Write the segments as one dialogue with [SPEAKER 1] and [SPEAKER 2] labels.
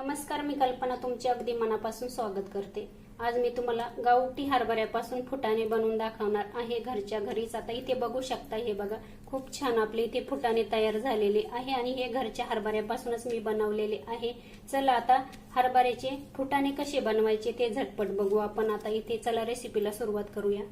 [SPEAKER 1] नमस्कार मी कल्पना तुमचे अगदी मनापासून स्वागत करते. आज मी तुम्हाला गावठी हरभऱ्यापासून फुटाणे बनवून दाखवणार आहे घरच्या घरीच. आता इथे बघू शकता हे बघा खूप छान आपले इथे फुटाणे तयार झालेले आहे आणि हे घरच्या हरभऱ्यापासूनच मी बनवलेले आहे. चला आता हरभऱ्याचे फुटाणे कसे बनवायचे ते झटपट बघू. आपण आता इथे चला रेसिपीला सुरुवात करूया.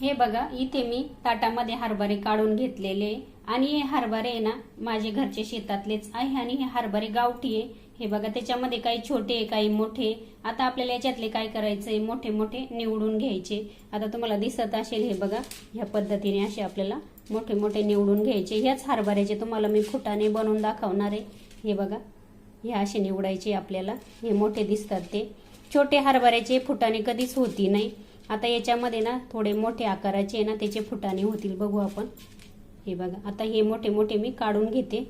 [SPEAKER 1] हे बघा इथे मी ताटामध्ये हरभरे काढून घेतलेले. आणि हे हरभरे आहे ना माझे घरचे शेतातलेच आहे आणि हे हरभरे गावठी आहे. हे बघा त्याच्यामध्ये काही छोटे काही मोठे आता आपल्याला याच्यातले काय करायचंय? मोठे मोठे निवडून घ्यायचे. आता तुम्हाला दिसत असेल हे बघा ह्या पद्धतीने असे आपल्याला मोठे मोठे निवडून घ्यायचे. ह्याच हरभऱ्याचे तुम्हाला मी फुटाने बनवून दाखवणार आहे. हे बघा हे असे निवडायचे आपल्याला. हे मोठे दिसतात ते. छोटे हरभऱ्याचे फुटाणे कधीच होती नाही. आता याच्यामध्ये ना थोडे मोठे आकाराचे ना त्याचे फुटाणे होतील. बघू आपण. हे बघा आता हे मोठे मोठे मी काढून घेते.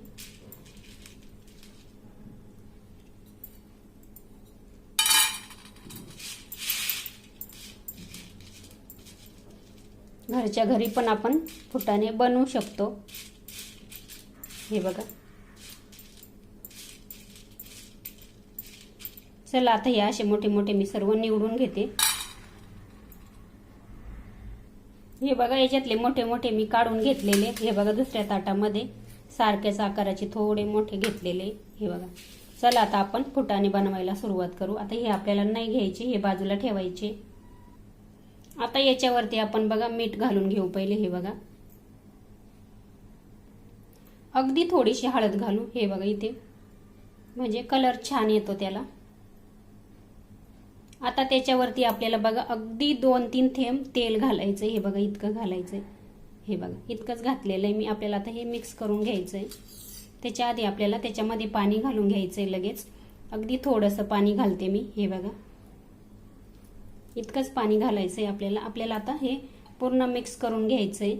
[SPEAKER 1] घरच्या घरी पण आपण फुटाने बनवू शकतो. हे बघा. चला आता हे असे मोठे मोठे मी सर्व निवडून घेते. हे बघा याच्यातले मोठे मोठे मी काढून घेतलेले. हे बघा दुसऱ्या ताटामध्ये सारख्याच आकाराचे थोडे मोठे घेतलेले. हे बघा. चला आता आपण फुटाने बनवायला सुरुवात करू. आता हे आपल्याला नाही घ्यायचे हे बाजूला ठेवायचे. आता याच्यावरती आपण बघा मीठ घालून घेऊ पहिले हे बघा. अगदी थोडीशी हळद घालू हे बघा इथे. म्हणजे कलर छान येतो त्याला. आता त्याच्यावरती आपल्याला बघा अगदी दोन तीन थेंब तेल घालायचं हे बघा इतकं घालायचंय. हे बघा इतकंच घातलेलं आहे मी. आपल्याला आता हे मिक्स करून घ्यायचंय. त्याच्या आधी आपल्याला त्याच्यामध्ये पाणी घालून घ्यायचंय लगेच. अगदी थोडंसं पाणी घालते मी. हे बघा. इतकंच पाणी घालायचंय आपल्याला. आपल्याला आता हे पूर्ण मिक्स करून घ्यायचंय.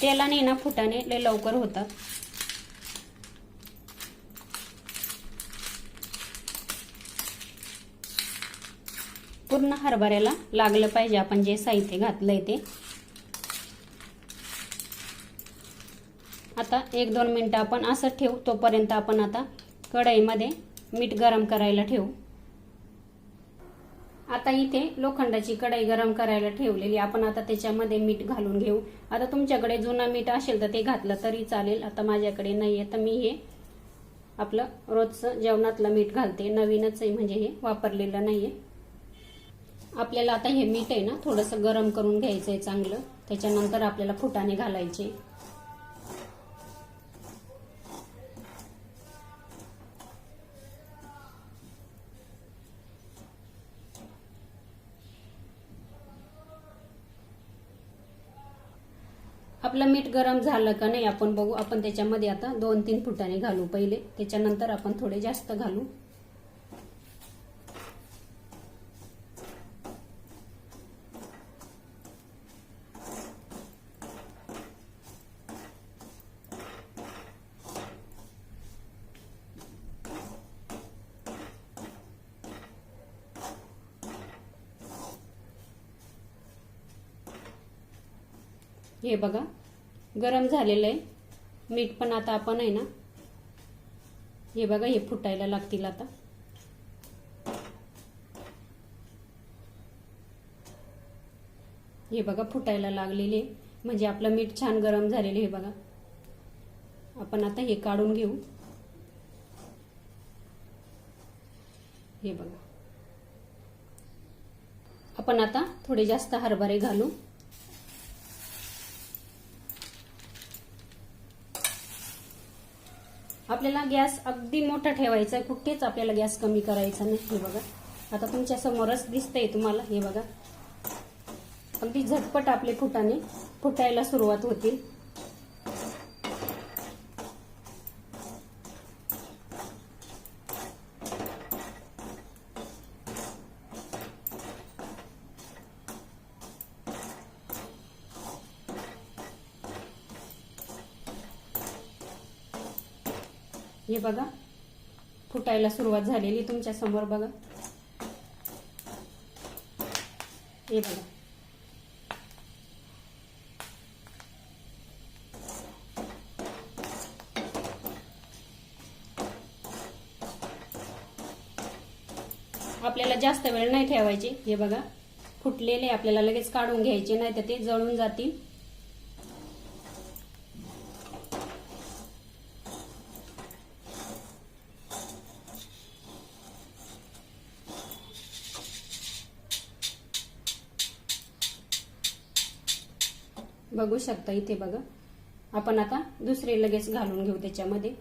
[SPEAKER 1] तेलाने ना फुटाने लय लवकर होतात. पूर्ण हरभऱ्याला लागलं पाहिजे आपण जे साहित्य घातलंय ते. आता एक दोन मिनिटं आपण असं ठेवू तोपर्यंत आपण आता कढईमध्ये मीठ गरम करायला ठेवू. आता इथे लोखंडाची कढई गरम करायला ठेवलेली. आपण आता त्याच्यामध्ये मीठ घालून घेऊ. आता तुमच्याकडे जुना मीठ असेल तर ते घातलं तरी चालेल. आता माझ्याकडे नाही आहे तर मी हे आपलं रोजचं जेवणातलं मीठ घालते. नवीनच आहे म्हणजे हे वापरलेलं नाहीये. आपल्याला आता हे मीठ आहे ना थोडंसं गरम करून घ्यायचं आहे चांगलं. त्याच्यानंतर आपल्याला फुटाणे घालायचे. आपलं मीठ गरम झालं का नाही आपण बघू. आपण त्याच्यामध्ये आता दोन तीन फुटाने घालू पहिले. त्याच्यानंतर आपण थोडे जास्त घालू. हे बघा. गरम झालेलं आहे. मीठ पण आता आपण आहे ना. हे बघा हे फुटायला लागतील आता. हे बघा फुटायला लागलेले. म्हणजे आपलं मीठ छान गरम झालेलं हे बघा. आपण आता हे काढून घेऊ. हे बघा. आपण आता थोडे जास्त हरभरे घालू. आपल्याला गॅस अगदी मोठा ठेवायचा आहे कुठेच आपल्याला गॅस कमी करायचा नाही. हे बघा. आता तुमच्या समोरच दिसतंय तुम्हाला. हे बघा. अगदी झटपट आपले फुटाने फुटायला सुरुवात होतील. हे बघा. फुटायला सुरुवात झालेली तुमच्यासमोर बघा. हे बघा. आपल्याला जास्त वेळ नाही ठेवायचे. हे बघा. फुटलेले आपल्याला लगेच काढून घ्यायचे नाही तर ते जळून जातील. बघू शकता इथे बघा. आपण आता दुसरे लगेच घालून घेऊ त्याच्यामध्ये.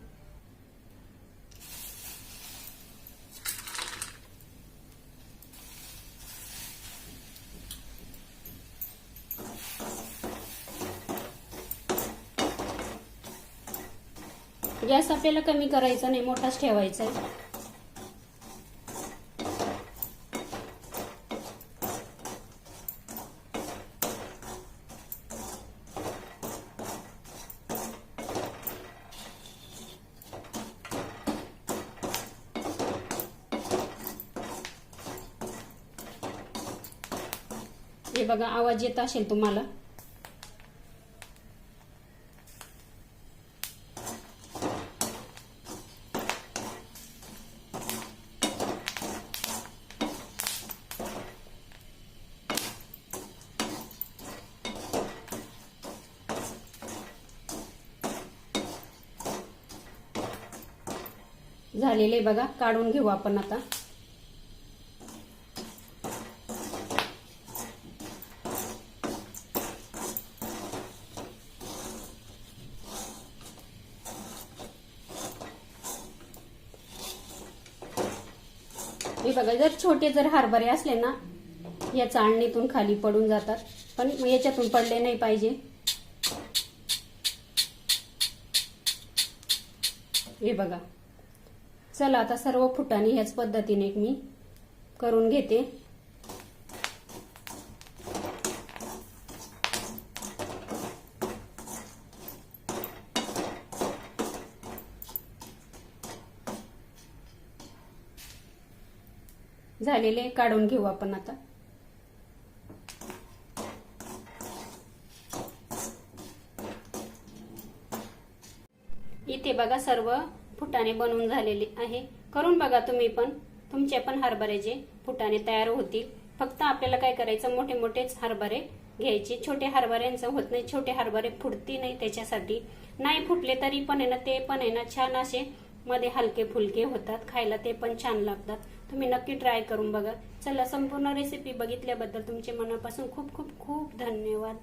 [SPEAKER 1] गॅस आपल्याला कमी करायचा नाही मोठाच ठेवायचा आहे. बघा आवाज येत असेल तुम्हाला? झालेले बघा काढून घेऊ आपण आता. हे बघा जर छोटे जर हरभरे असले ना या चाळणीतून खाली पडून जातात. पण याच्यातून पडले नाही पाहिजे. हे बघा. चला आता सर्व फुटाने ह्याच पद्धतीने मी करून घेते. झालेले काढून घेऊ आपण आता. इथे बघा सर्व फुटाणे बनवून झालेले आहे. करून बघा तुम्ही पण. तुमचे पण हरभऱ्याचे फुटाणे तयार होतील. फक्त आपल्याला काय करायचं मोठे मोठेच हरभरे घ्यायचे. छोटे हरभऱ्यांचं होत नाही छोटे हरभरे फुटती नाही त्याच्यासाठी. नाही फुटले तरी पण आहे ना ते पण आहे ना छान असे मध्ये हलके फुलके होतात खायला ते पण छान लागतात. तुम्ही नक्की ट्राय करून बघा. चला संपूर्ण रेसिपी बघितल्याबद्दल तुमचे मनापासून खूप खूप खूप धन्यवाद.